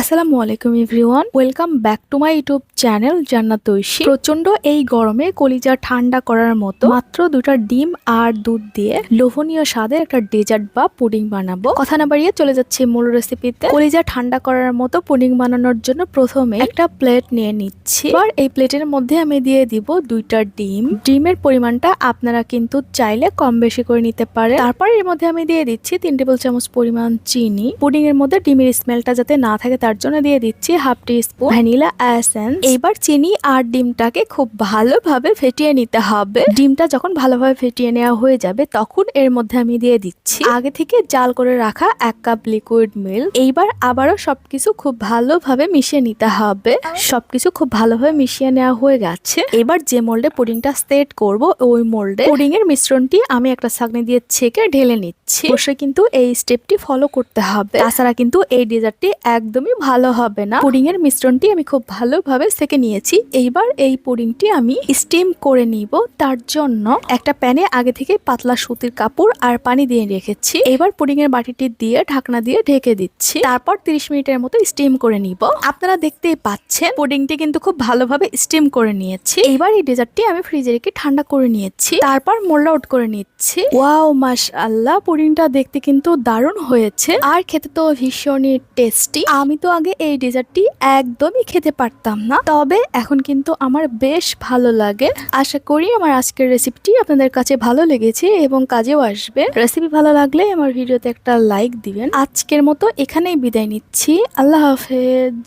আসসালামু আলাইকুম everyone, welcome back to my YouTube channel Jannat Oishi. প্রচণ্ড এই গরমে কলিজা ঠান্ডা করার মতো মাত্র দুটা ডিম আর দুধ দিয়ে লোভনীয় স্বাদের একটা ডেজার্ট বা পুডিং বানাবো। কথা না বাড়িয়ে চলে যাচ্ছি মূল রেসিপিতে কলিজা ঠান্ডা করার মতো পুডিং বানানোর জন্য প্রথমে একটা প্লেট নিয়ে নিচ্ছি। এবার এই প্লেটের মধ্যে আমি দিয়ে দিব দুইটা ডিম। ডিমের পরিমাণটা আপনারা কিন্তু চাইলে কম বেশি করে নিতে পারে তারপর এর মধ্যে আমি দিয়ে দিচ্ছি তিন টেবিল চামচ পরিমাণ চিনি। পুডিং এর মধ্যে ডিমের স্মেলটা যাতে না থাকে তার জন্য দিয়ে দিচ্ছি half teaspoon vanilla essence. এইবার চিনি আর ডিমটাকে খুব ভালোভাবে ফেটিয়ে নিতে হবে। ডিমটা যখন ভালোভাবে ফেটিয়ে নেওয়া হয়ে যাবে, তখন এর মধ্যে আমি দিয়ে দিচ্ছি আগে থেকে জাল করে রাখা এক কাপ লিকুইড মিল্ক এইবার আবারও সবকিছু খুব ভালোভাবে মিশিয়ে নিতে হবে। সবকিছু খুব ভালোভাবে মিশিয়ে নেওয়া হয়ে গেছে। এবার যে মোল্ডে পুডিংটা সেট করব, ওই মোল্ডে পুডিং এর মিশ্রণটি আমি একটা ছাঁকনি দিয়ে ছেঁকে ঢেলে নিচ্ছি। অবশ্যই কিন্তু এই স্টেপটি ফলো করতে হবে। তাছাড়া কিন্তু এই ডেজার্টটি একদমই ভালো হবে না। পুডিং এর মিশ্রণটি আমি খুব ভালোভাবে সেকে নিয়েছি। এইবার এই পুডিংটি আমি স্টিম করে নিব। তার জন্য একটা প্যানে আগে থেকে পাতলা সুতির কাপড় আর পানি দিয়ে রেখেছি। এবার পুডিং এর বাটিটি দিয়ে ঢাকনা দিয়ে ঢেকে দিচ্ছি। তারপর 30 মিনিটের মতো স্টিম করে নিব। আপনারা দেখতেই পাচ্ছেন, পুডিংটি কিন্তু খুব ভালোভাবে স্টিম করে নিয়েছি। এবার এই ডেজার্টটি আমি ফ্রিজে রেখে ঠান্ডা করে নিয়েছি। তারপর মোল্ড আউট করে নিচ্ছি। ওয়াও, মাশাআল্লাহ, পুডিংটা দেখতে কিন্তু দারুণ হয়েছে। আর খেতে তো ভীষণই টেস্টি। আমি তো আগে এই ডেজার্টটি একদমই খেতে পারতাম না। তবে এখন কিন্তু আমার বেশ ভালো লাগে। আশা করি আমার আজকের রেসিপিটি আপনাদের কাছে ভালো লেগেছে এবং কাজেও আসবে। রেসিপি ভালো লাগলে আমার ভিডিওতে একটা লাইক দিবেন। আজকের মতো এখানেই বিদায় নিচ্ছি। আল্লাহ হাফেজ।